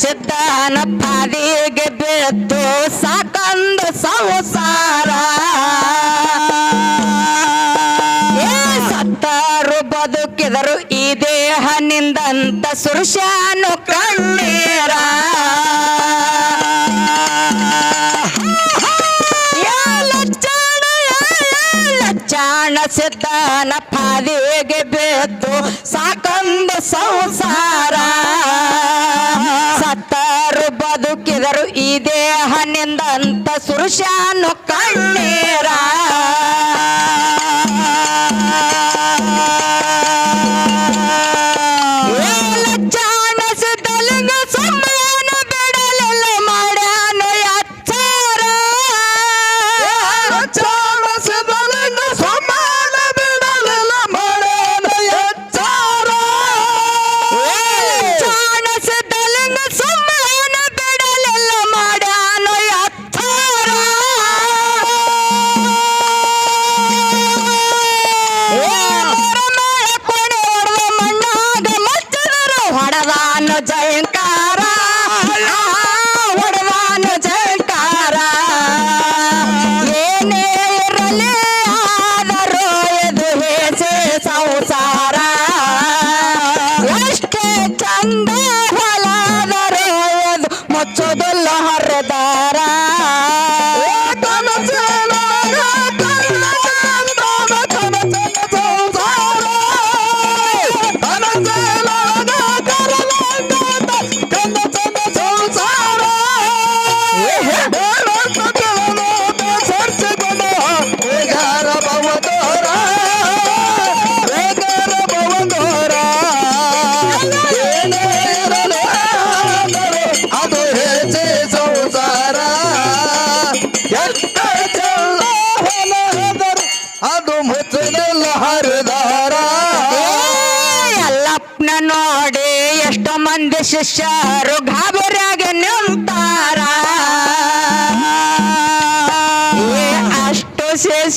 ಸಿದ್ಧನ ಪಾದಿಗೆ ಬಿತ್ತು ಸಾಕಂದ ಸಂಸಾರ. ಸತ್ತರು ಬದುಕಿದರು ಈ ದೇಹನಿಂದಂತ ಸುರುಶಾನು ಕಣ್ಣೀರ. ಲಚ್ಚಾಣ ಸಿದ್ಧನ ಪಾದಿಗೆ ಬಿತ್ತು ಸಾಕಂದ ಸಂಸಾರ. ಈ ದೇಹ ನಿಂದಂತ ಸುರುಶಾನು ಕಣ್ಣೀರ?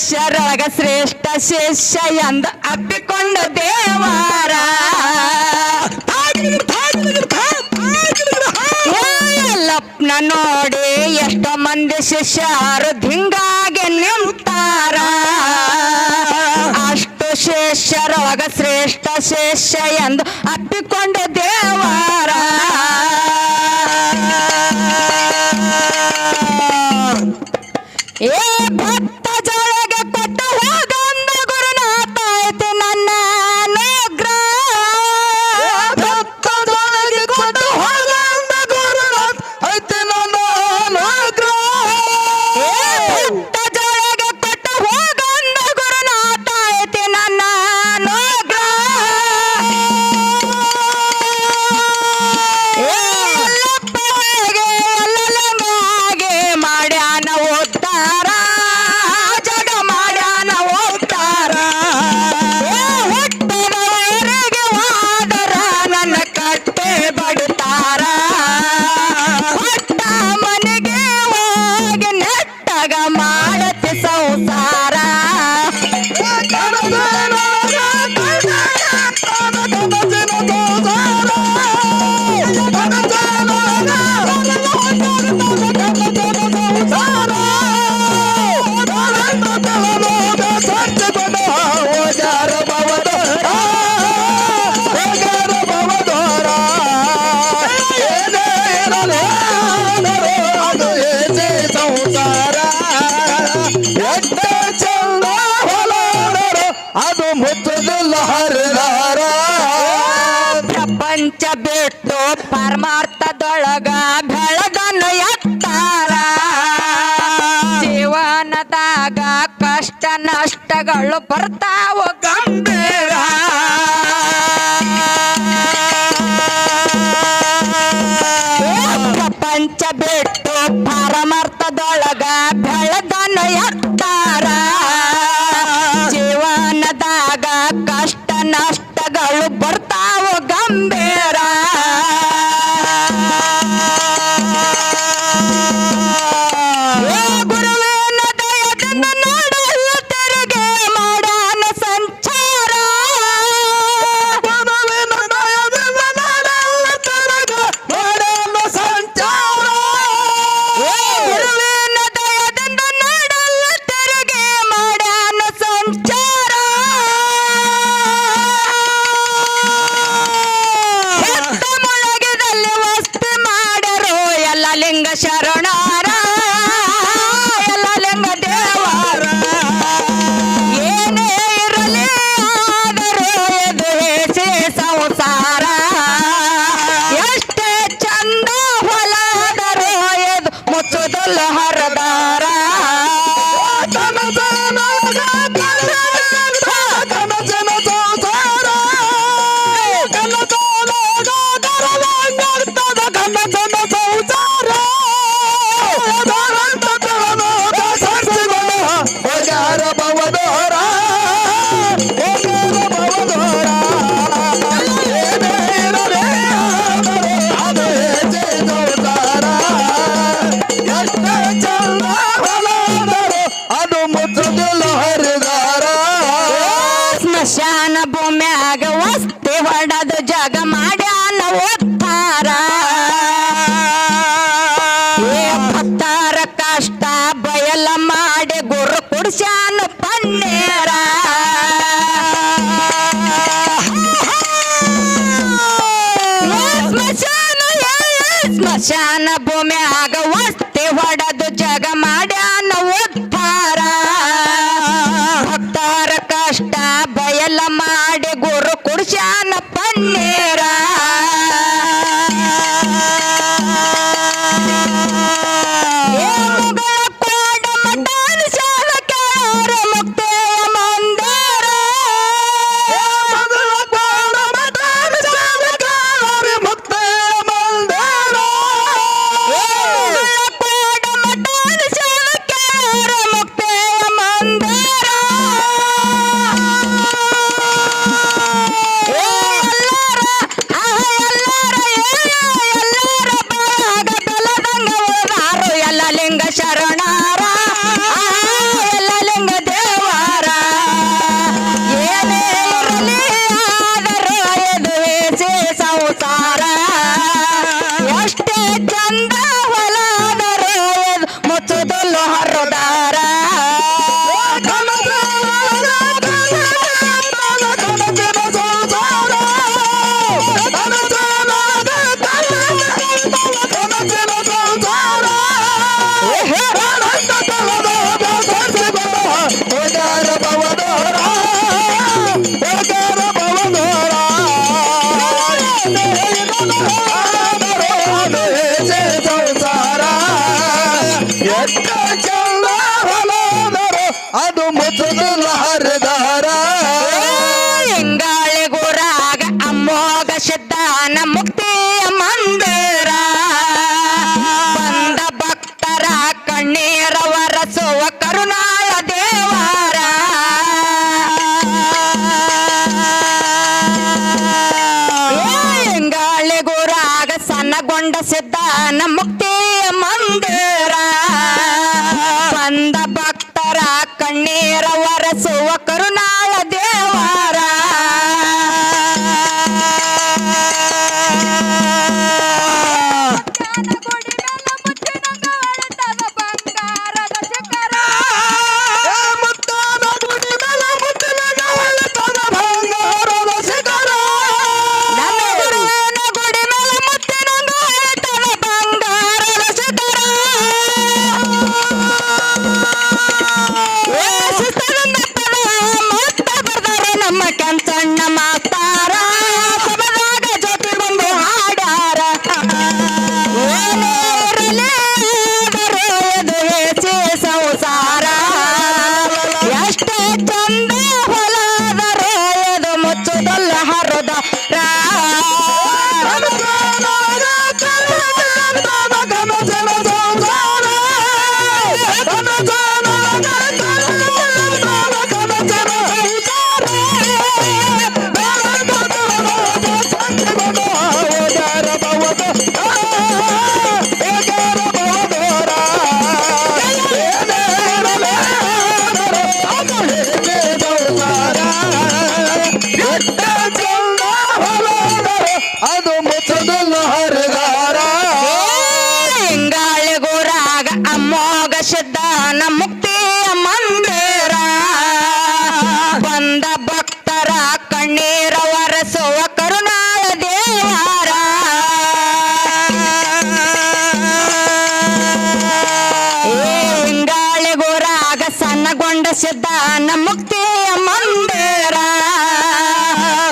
ಶಿಷ್ಯರೊಳಗ ಶ್ರೇಷ್ಠ ಶಿಷ್ಯ ಎಂದು ಅಪ್ಪಿಕೊಂಡ ದೇವಾರ. ಲಪ್ನ ನೋಡಿ ಎಷ್ಟೋ ಮಂದಿ ಶಿಷ್ಯರು ದಿಂಗಾಗೆ ನಿಂತಾರ. ಅಷ್ಟು ಶಿಷ್ಯರೊಳಗ ಶ್ರೇಷ್ಠ ಶಿಷ್ಯ ಎಂದು ಅಪ್ಪಿಕೊಂಡ ದೇವಾರ. ಒಳಗ ಬರ್ತಾ ಬರ್ತಾವ না ಸ್ಮಶಾನ ಭೂಮಿ ಆಗ ವಸ್ತಿ ಹೊಡೆದು ಜಗ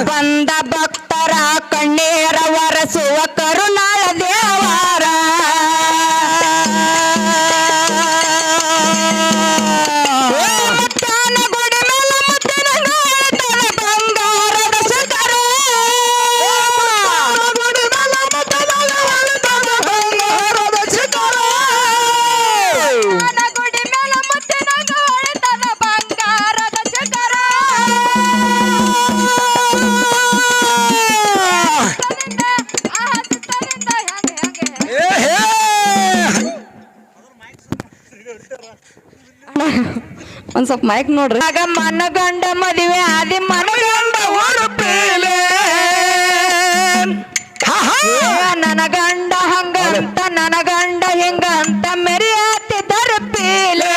बंदा ಮೈಕ್ ನೋಡ್ರಿ. ಆಗ ಮನ ಗಂಡ ಮದುವೆ ಆದಿ ಮನಗಂಡ ಊರು ಪೀಲೆ. ನನಗಂಡ ಹಂಗಂತ ನನಗಂಡ ಹಿಂಗಂತ ಮೆರಿಯಾತಿ ಪೀಲೆ.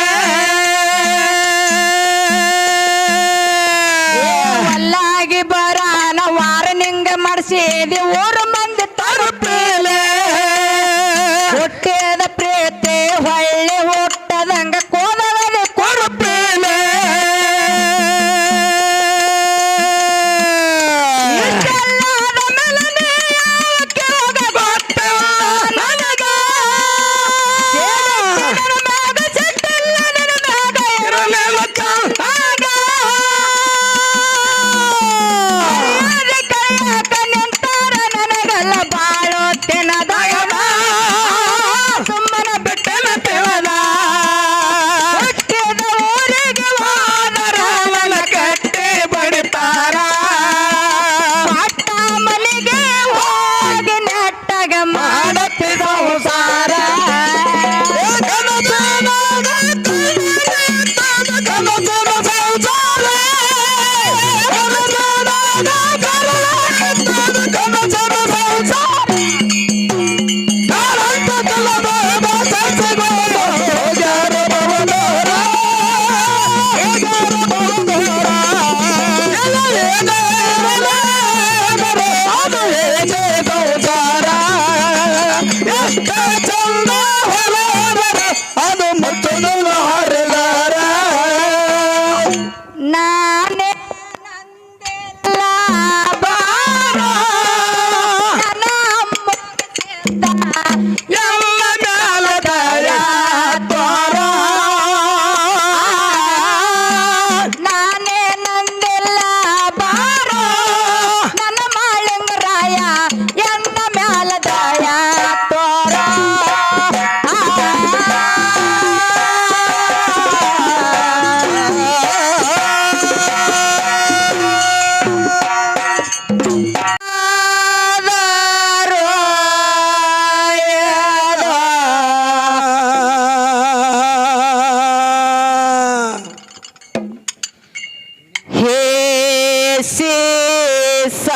maciça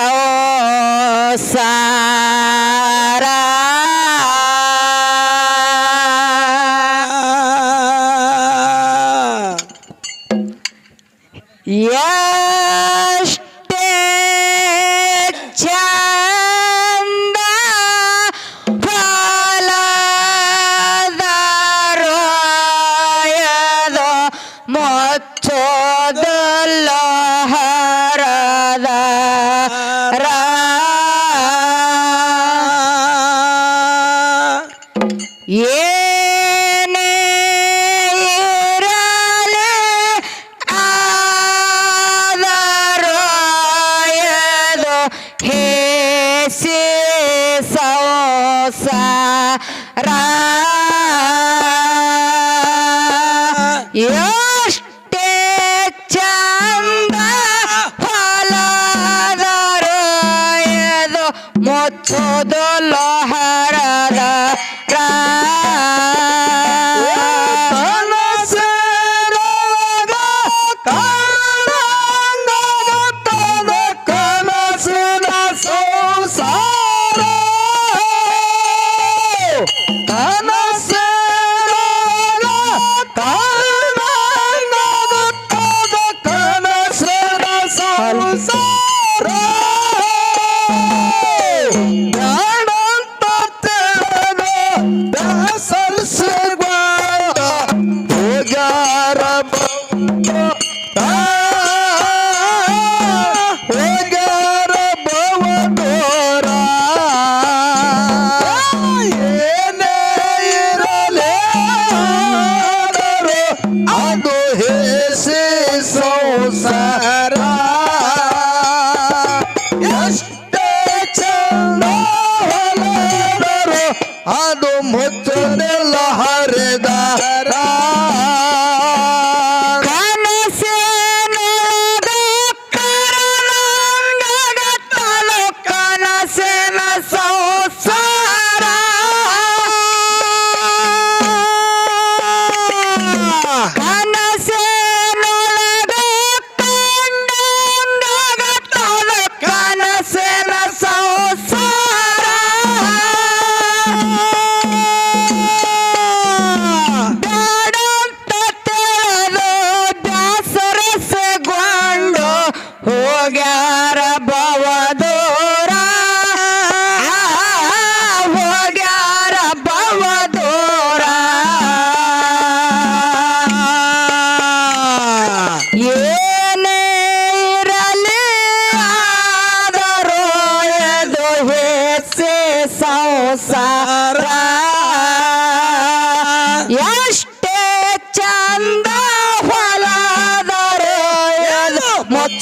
ossa. ಆದರೋಯದು ಹೇಸಿ ಸಂಸಾರ ಎಷ್ಟೇ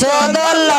ಮುಚ್ಚೋದಲ್ಲ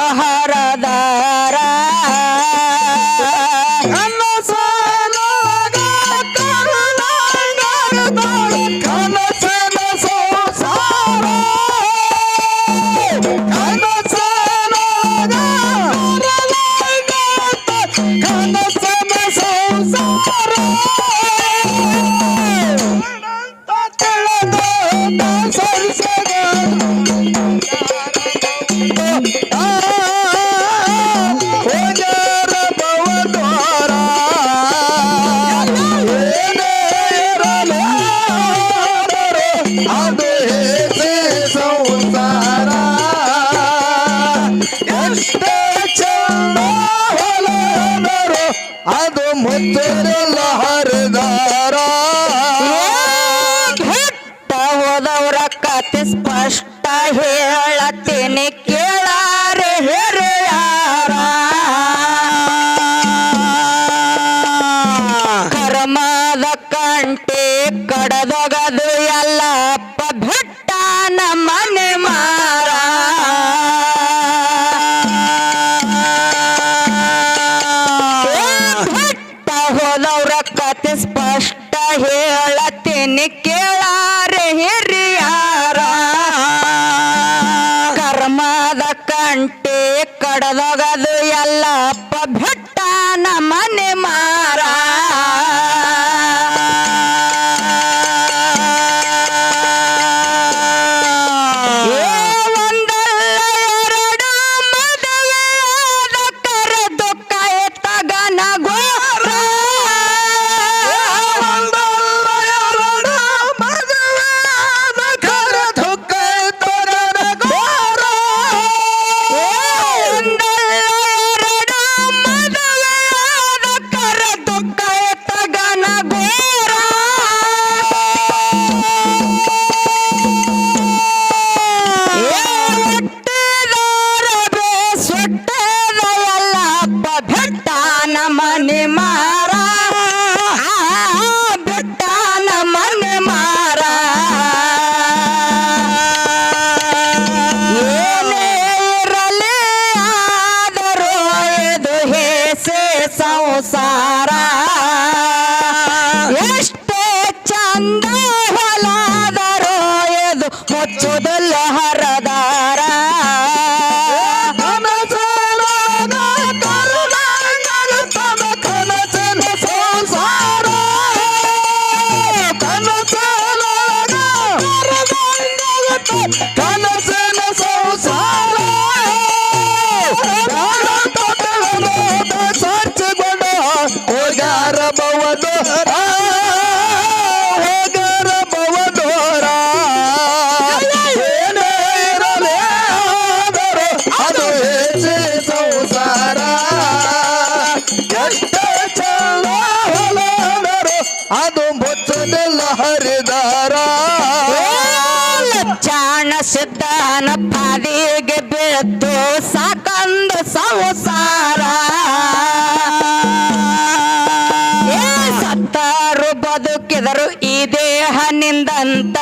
ಬೆಟ್ಟ ನಮ್ಮನೆ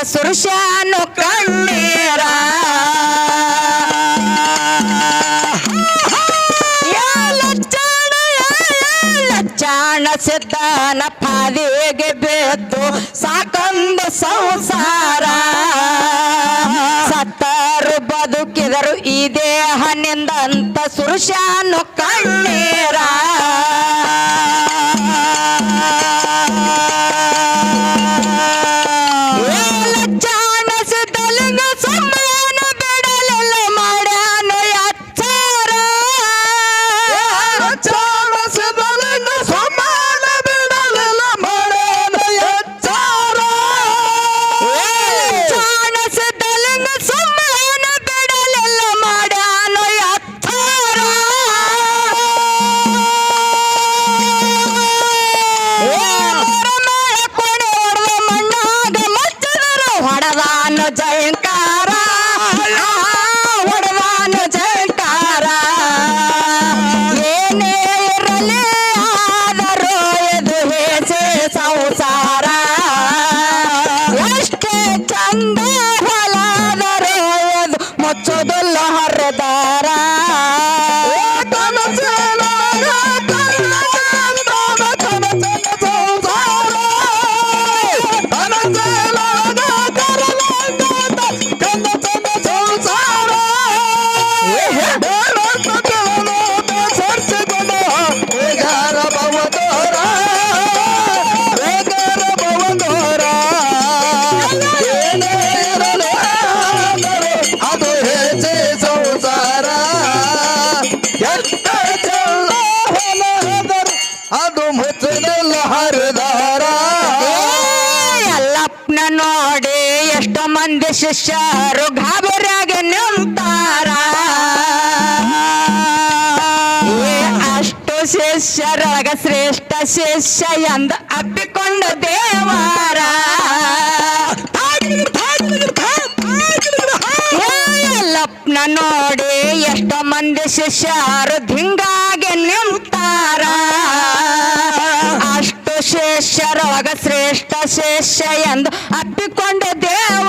ಸುರುಷಾನು ಕಣ್ಣೀರ. ಲಚ್ಚಾಣ ಸಿದ್ಧನ ಪಾದಿಗೆ ಬೆದ್ದು ಸಾಕಂದ ಸಂಸಾರ. ಸತ್ತರು ಬದುಕಿದರು ಈ ದೇಹನಿಂದಂತ ಸುರುಷಾನು ಕಣ್ಣೀರ. ಮುಚ್ಚದಲ್ಲ ನೋಡಿ ಎಷ್ಟೋ ಮಂದಿ ಶಿಷ್ಯರು ಗಾಬರಿಯಾಗಿ ನಿಂತಾರ. ಅಷ್ಟು ಶಿಷ್ಯರಾಗ ಶ್ರೇಷ್ಠ ಶಿಷ್ಯ ಎಂದು ಅಪ್ಪಿಕೊಂಡ ದೇವಾರ. ಎಲ್ಲಪ್ಪನ ನೋಡಿ ಎಷ್ಟೋ ಮಂದಿ ಶಿಷ್ಯರು ಧಿಂಗಾಗಿ ನಿಂತಾರ ಮಹೇಶ್ವರ ಒಗ ಶ್ರೇಷ್ಠ ಶೇಷ ಎಂದು ಅಪ್ಪಿಕೊಂಡು ದೇವ.